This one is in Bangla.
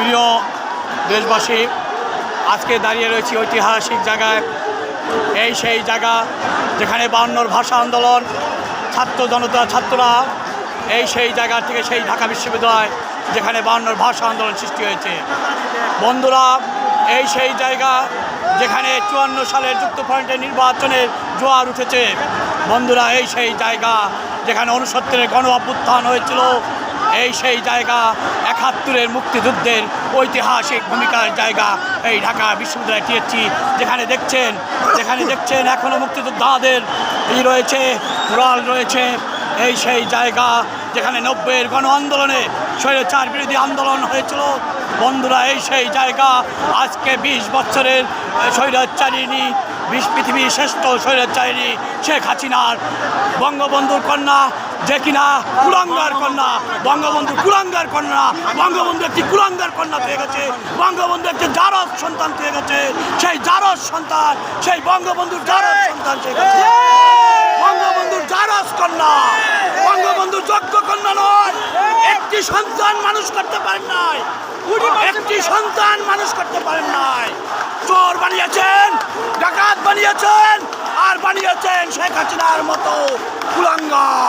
প্রিয় দেশবাসী, আজকে দাঁড়িয়ে রয়েছি ঐতিহাসিক জায়গায়। এই সেই জায়গা যেখানে বায়ান্নর ভাষা আন্দোলন, ছাত্র জনতা, ছাত্ররা এই সেই জায়গা থেকে সেই ঢাকা বিশ্ববিদ্যালয় যেখানে বায়ান্নর ভাষা আন্দোলন সৃষ্টি হয়েছে। বন্ধুরা, এই সেই জায়গা যেখানে চুয়ান্ন সালের যুক্ত ফ্রন্টের নির্বাচনের জোয়ার উঠেছে। বন্ধুরা, এই সেই জায়গা যেখানে অনুসত্তরের গণ অভ্যুত্থান হয়েছিল এই সেই জায়গা, একাত্তরের মুক্তিযুদ্ধের ঐতিহাসিক ভূমিকার জায়গা এই ঢাকা বিশ্ববিদ্যালয় টিএসসি, যেখানে দেখছেন যেখানে দেখছেন এখনও মুক্তিযোদ্ধাদের ই রয়েছে রল রয়েছে। এই সেই জায়গা, যেখানে নব্বইয়ের গণ আন্দোলনে স্বৈরাচার বিরোধী আন্দোলন হয়েছিল। বন্ধুরা, এই সেই জায়গা, আজকে বিশ বছরের স্বৈরাচারিণী, বিশ পৃথিবীর শ্রেষ্ঠ স্বৈরাচারিণী শেখ হাসিনার বঙ্গবন্ধুর কন্যা যে কিনা কুলাঙ্গার কন্যা, বঙ্গবন্ধু কুলাঙ্গার কন্যা, বঙ্গবন্ধু একটি কুলাঙ্গার কন্যা পেয়ে গেছে, বঙ্গবন্ধু একটি জারজ সন্তান পেয়ে গেছে, সেই জারজ সন্তান, সেই বঙ্গবন্ধুর জারজ সন্তান সে গেছে। বঙ্গবন্ধুর জারজ কন্যা, বঙ্গবন্ধুর যোগ্য কন্যা নয়, একটি সন্তান মানুষ করতে পারেন নাই, একটি সন্তান মানুষ করতে পারেন নাই। চোর বানিয়েছেন, ডাকাত বানিয়েছেন, আর বানিয়েছেন শেখ হাসিনার মতো কুলাঙ্গার।